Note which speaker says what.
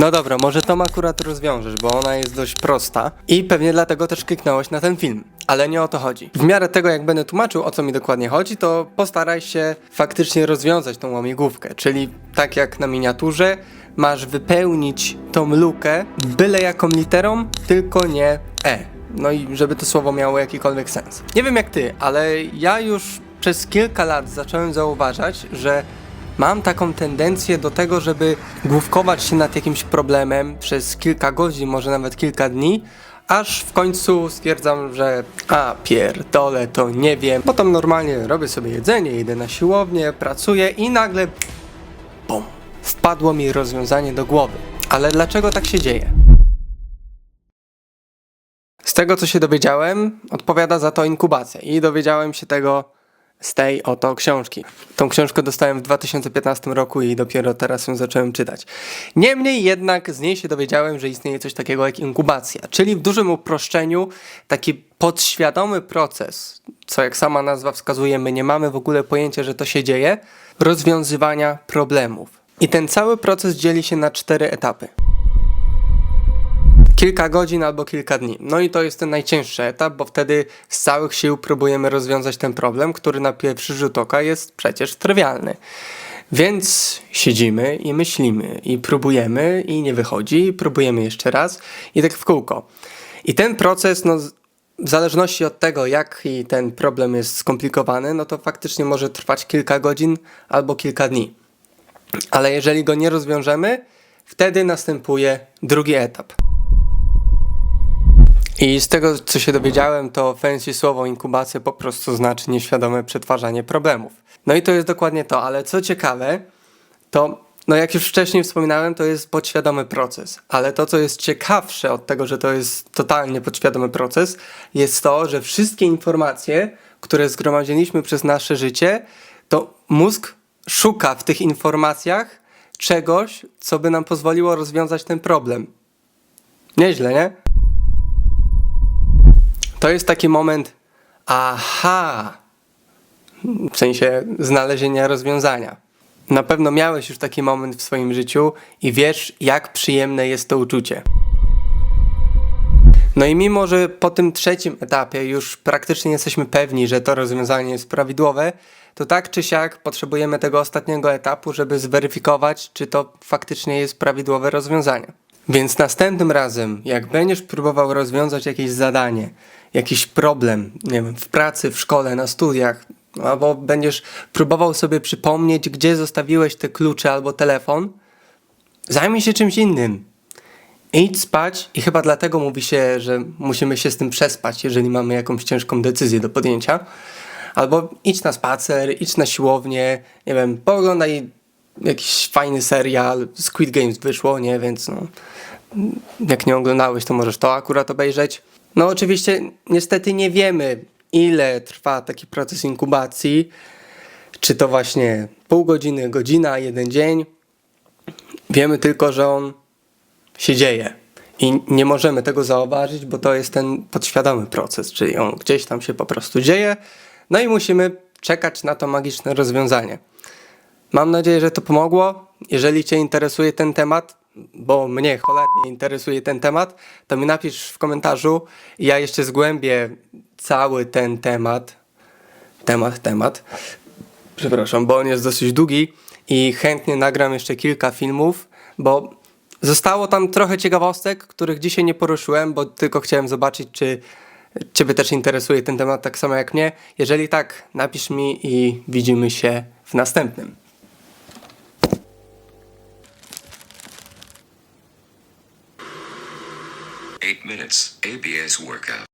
Speaker 1: No dobra, może tą akurat rozwiążesz, bo ona jest dość prosta i pewnie dlatego też kliknąłeś na ten film. Ale nie o to chodzi. W miarę tego, jak będę tłumaczył, o co mi dokładnie chodzi, to postaraj się faktycznie rozwiązać tą łamigłówkę. Czyli tak jak na miniaturze, masz wypełnić tą lukę byle jaką literą, tylko nie E. No i żeby to słowo miało jakikolwiek sens. Nie wiem jak ty, ale ja już przez kilka lat zacząłem zauważać, że Mam taką tendencję do tego, żeby główkować się nad jakimś problemem przez kilka godzin, może nawet kilka dni, aż w końcu stwierdzam, że a pierdolę, to nie wiem. Potem normalnie robię sobie jedzenie, idę na siłownię, pracuję i nagle bum, wpadło mi rozwiązanie do głowy. Ale dlaczego tak się dzieje? Z tego co się dowiedziałem, odpowiada za to inkubacja i dowiedziałem się tego z tej oto książki. Tą książkę dostałem w 2015 roku i dopiero teraz ją zacząłem czytać. Niemniej jednak z niej się dowiedziałem, że istnieje coś takiego jak inkubacja, czyli w dużym uproszczeniu taki podświadomy proces, co jak sama nazwa wskazuje, my nie mamy w ogóle pojęcia, że to się dzieje, rozwiązywania problemów. I ten cały proces dzieli się na cztery etapy kilka godzin albo kilka dni. No i to jest ten najcięższy etap, bo wtedy z całych sił próbujemy rozwiązać ten problem, który na pierwszy rzut oka jest przecież trywialny. Więc siedzimy i myślimy, i próbujemy, i nie wychodzi, i próbujemy jeszcze raz, i tak w kółko. I ten proces, no, w zależności od tego, jaki ten problem jest skomplikowany, no to faktycznie może trwać kilka godzin albo kilka dni. Ale jeżeli go nie rozwiążemy, wtedy następuje drugi etap. I z tego, co się dowiedziałem, to fancy słowo inkubacja po prostu znaczy nieświadome przetwarzanie problemów. No i to jest dokładnie to, ale co ciekawe, to no jak już wcześniej wspominałem, to jest podświadomy proces, ale to, co jest ciekawsze od tego, że to jest totalnie podświadomy proces, jest to, że wszystkie informacje, które zgromadziliśmy przez nasze życie, to mózg szuka w tych informacjach czegoś, co by nam pozwoliło rozwiązać ten problem. Nieźle, nie? To jest taki moment, aha, w sensie znalezienia rozwiązania. Na pewno miałeś już taki moment w swoim życiu i wiesz, jak przyjemne jest to uczucie. No i mimo, że po tym trzecim etapie już praktycznie jesteśmy pewni, że to rozwiązanie jest prawidłowe, to tak czy siak potrzebujemy tego ostatniego etapu, żeby zweryfikować, czy to faktycznie jest prawidłowe rozwiązanie. Więc następnym razem, jak będziesz próbował rozwiązać jakieś zadanie, jakiś problem, nie wiem, w pracy, w szkole, na studiach, albo będziesz próbował sobie przypomnieć, gdzie zostawiłeś te klucze albo telefon, zajmij się czymś innym. Idź spać i chyba dlatego mówi się, że musimy się z tym przespać, jeżeli mamy jakąś ciężką decyzję do podjęcia. Albo idź na spacer, idź na siłownię, nie wiem, pooglądaj jakiś fajny serial, Squid Games wyszło, nie, więc no, jak nie oglądałeś, to możesz to akurat obejrzeć. No oczywiście niestety nie wiemy, ile trwa taki proces inkubacji, czy to właśnie pół godziny, godzina, jeden dzień. Wiemy tylko, że on się dzieje. I nie możemy tego zauważyć, bo to jest ten podświadomy proces, czyli on gdzieś tam się po prostu dzieje, no i musimy czekać na to magiczne rozwiązanie. Mam nadzieję, że to pomogło. Jeżeli Cię interesuje ten temat, bo mnie cholernie interesuje ten temat, to mi napisz w komentarzu ja jeszcze zgłębię cały ten temat. Temat, temat. Przepraszam, bo on jest dosyć długi i chętnie nagram jeszcze kilka filmów, bo zostało tam trochę ciekawostek, których dzisiaj nie poruszyłem, bo tylko chciałem zobaczyć, czy Ciebie też interesuje ten temat tak samo jak mnie. Jeżeli tak, napisz mi i widzimy się w następnym.
Speaker 2: Eight minutes ABS workout.